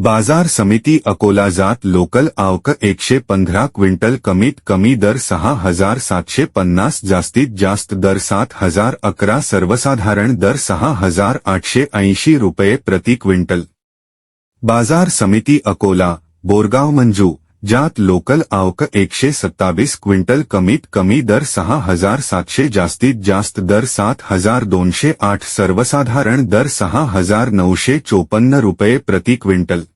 बाज़ार समिती अकोला जात लोकल आवक एकशे पंधरा क्विंटल कमीत कमी दर सहा हज़ार सातशे पन्नास जास्तीत जास्त दर सात हज़ार अकरा सर्वसाधारण दर सहा हज़ार आठशे ऐंशी रुपये प्रति क्विंटल. बाज़ार समिती अकोला, बोरगाव मंजू ज्यात लोकल आवक एकशे सत्तावीस क्विंटल कमीत कमी दर सहा हज़ार सातशे जास्तीत जास्त दर सात हज़ार दोनशे आठ सर्वसाधारण दर सहा हज़ार नऊशे चोपन्न रुपये प्रति क्विंटल.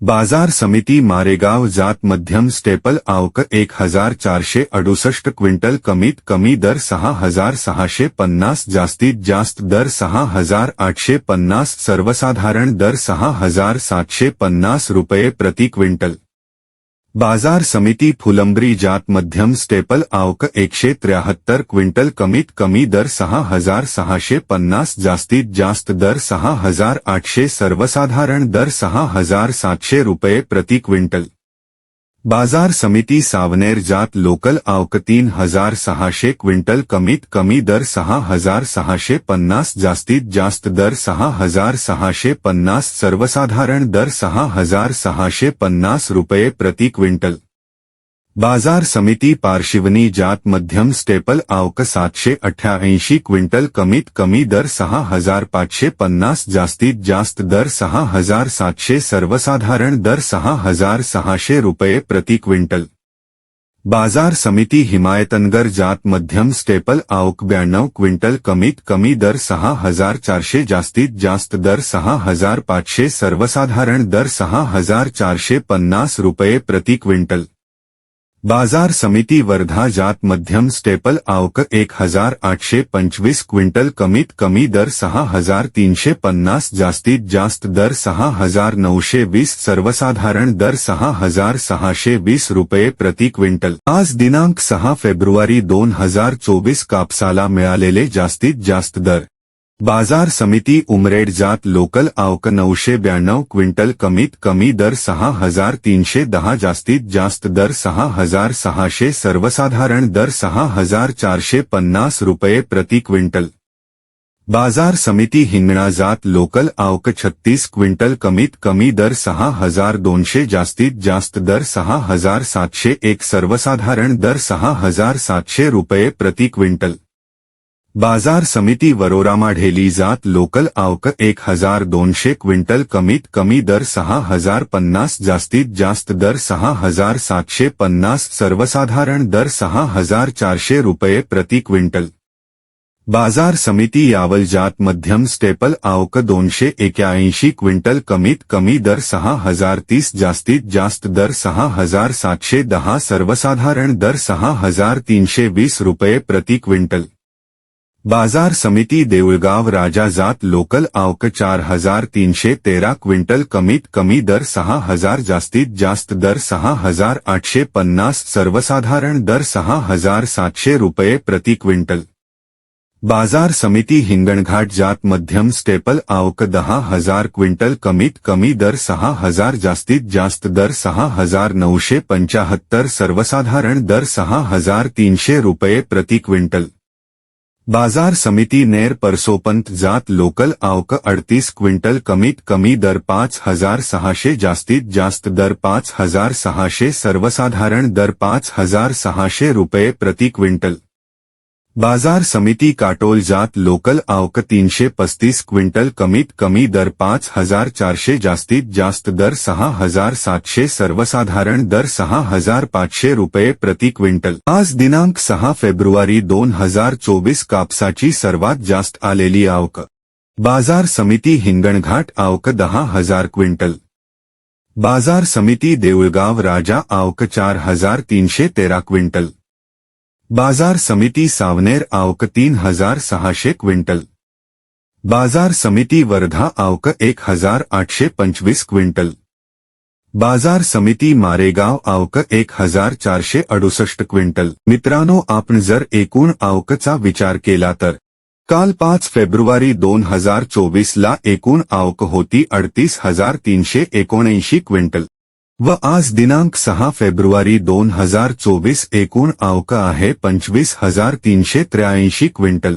बाज़ार समिति मारेगाव जात मध्यम स्टेपल आवक एक हज़ार चारशे अडुसष्ट क्विंटल कमीत कमी दर सहा हज़ार सहाशे पन्नास, जास्तीत जास्त दर सहा हज़ार आठशे पन्नास, सर्वसाधारण दर सहा हज़ार सातशे पन्नास रुपये प्रति क्विंटल. बाज़ार समिति फुलंब्री जात मध्यम स्टेपल आवक एकशे त्र्याहत्तर क्विंटल कमीत कमी दर सहा हज़ार सहाशे पन्नास जास्तीत जास्त दर सहा हज़ार आठशे सर्वसाधारण दर सहा हज़ार सातशे रुपये प्रति क्विंटल. बाज़ार समिति सावनेर जात लोकल आवक तीन हज़ार सहाशे क्विंटल कमीत कमी दर सहा हज़ार सहाशे पन्नास जास्तीत जास्त दर सहा हज़ार सहाशे पन्नास सर्वसाधारण दर सहा हज़ार सहाशे पन्नास रुपये प्रति क्विंटल. बाज़ार समिती पार्शिवनी जात मध्यम स्टेपल आवक सातशे अठ्ठ्याऐंशी क्विंटल कमीत कमी दर सहा हज़ार पाचशे पन्नास जास्तीत जास्त दर सहा हज़ार सातशे सर्वसाधारण दर सहा हज़ार सहाशे रुपये प्रति क्विंटल. बाज़ार समिती हिमायतनगर जात मध्यम स्टेपल आवक ब्याण्णव क्विंटल कमीत कमी दर सहा हज़ार चारशे जास्तीत जास्त दर सहा हज़ार पाचशे सर्वसाधारण दर सहा हज़ार चारशे पन्नास रुपये प्रति क्विंटल. बाज़ार समिती वर्धा जात मध्यम स्टेपल आवक एक हज़ार आठशे पंचवीस क्विंटल कमीत कमी दर सहा हज़ार तीनशे पन्नास, जास्तीत जास्त दर सहा हज़ार नऊशे वीस, सर्वसाधारण दर सहा हज़ार सहाशे वीस रुपये प्रति क्विंटल. आज दिनांक सहा फेब्रुवारी दोन हज़ार चोवीस कापसाला मिळालेले जास्तीत जास्त दर बाज़ार समिती उमरेड जात लोकल आवक नऊशे ब्याण्णव क्विंटल कमीत कमी दर सहा हज़ार तीनशे दहा जास्तीत जास्त दर सहा हज़ार सहाशे सर्वसाधारण दर सहा हज़ार चारशे पन्नास रुपये प्रति क्विंटल. बाज़ार समिती हिंगणा जात लोकल आवक छत्तीस क्विंटल कमीत कमी दर सहा हज़ार दोनशे जास्तीत जास्त दर सहा हज़ार सातशे एक सर्वसाधारण दर सहा हज़ार सातशे रुपये प्रति क्विंटल. बाज़ार समिती वरोरामा ढेली जात लोकल आवक एक हज़ार दोनशे क्विंटल कमीत कमी दर सहा हज़ार पन्नास, जास्तीत जास्त दर सहा हज़ार सातशे पन्नास, सर्वसाधारण दर सहा हज़ार चारशे रुपये प्रति क्विंटल. बाज़ार समिती यावल जात मध्यम स्टेपल आवक दोनशे एक्याऐंशी क्विंटल कमीत कमी दर सहा हज़ार तीस, जास्तीत जास्त दर सहा हज़ार सातशे दहा, सर्वसाधारण दर सहा हज़ार तीनशे वीस रुपये प्रति क्विंटल. बाज़ार समिती राजा जात लोकल आवक चार हज़ार तीनशे तेरा क्विंटल कमीत कमी दर सहा हज़ार जास्तीत जास्त दर सहा हज़ार आठशे पन्नास सर्वसाधारण दर सहा हज़ार सातशे रुपये प्रति क्विंटल. बाज़ार समिती हिंगणघाट जात मध्यम स्टेपल आवक दहा हज़ार क्विंटल कमीत कमी दर सहा हज़ार जास्तीत जास्त दर सहा हज़ार नऊशे पंचाहत्तर सर्वसाधारण दर सहा हज़ार तीनशे रुपये प्रति क्विंटल. बाज़ार समिति नेर परसोपंत जात लोकल आवक अडतीस क्विंटल कमीत कमी दर पाच हज़ार सहाशे जास्तीत जास्त दर पाच हज़ार सहाशे सर्वसाधारण दर पाच हज़ार सहाशे रुपये प्रति क्विंटल। बाजार समिती काटोल जात लोकल आवक तीनशे पस्तीस क्विंटल कमीत कमी दर पाच हजार चारशे जास्तीत जास्त दर सहा हजार सातशे सर्वसाधारण दर सहा हजार पाचशे रुपये प्रति क्विंटल. आज दिनांक सहा फेब्रुवारी दोन हजार चोवीस कापसाची सर्वात जास्त आलेली आवक. बाजार समिती हिंगणघाट आवक दहा हजार क्विंटल. बाजार समिती देऊळगाव राजा आवक चार हजार तीनशे तेरा क्विंटल. बाजार समिती सावनेर आवक तीन हजार सहाशे क्विंटल. बाजार समिती वर्धा आवक एक हजार आठशे पंचवीस क्विंटल. बाजार समिती मारेगाव आवक एक हजार चारशे अडुसष्ट क्विंटल. मित्रांनो आपण जर एकूण आवकचा विचार केला तर काल पाच फेब्रुवारी दोन हजार चोवीसला एकूण आवक होती अडतीस हजार तीनशे एकोणऐंशी क्विंटल. व आज दिनांक सहा फेब्रुवारी दोन हजार चोवीस एकूण आवक आहे पंचवीस हजार तीनशे त्र्याऐंशी क्विंटल.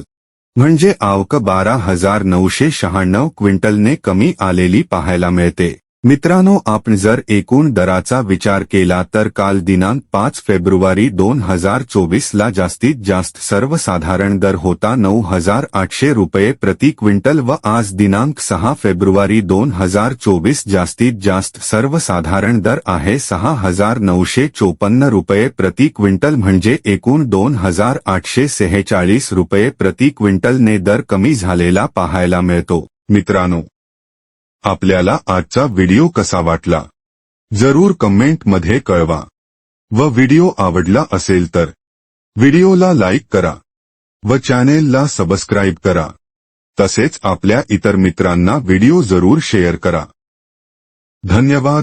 म्हणजे आवक बारा हजार नऊशे शहाण्णव क्विंटलने कमी आलेली पाहायला मिळते. मित्रांनो आपण जर एकूण दराचा विचार केला तर काल दिनांक पाच फेब्रुवारी दोन हजार चोवीसला जास्तीत जास्त सर्वसाधारण दर होता नऊ हजार आठशे रुपये प्रति क्विंटल व आज दिनांक सहा फेब्रुवारी दोन हजार चोवीस जास्तीत जास्त सर्वसाधारण दर आहे सहा हजार नऊशे चोपन्न रुपये प्रति क्विंटल म्हणजे एकूण दोन हजार आठशे सेहेचाळीस रुपये प्रति क्विंटलने दर कमी झालेला पाहायला मिळतो. मित्रांनो आपल्याला आजचा व्हिडिओ कसा वाटला? जरूर कमेंटमध्ये कळवा. व व्हिडिओ आवडला असेल तर व्हिडिओला लाईक करा. व चॅनेलला सबस्क्राईब करा. तसेच आपल्या इतर मित्रांना व्हिडिओ जरूर शेअर करा. धन्यवाद.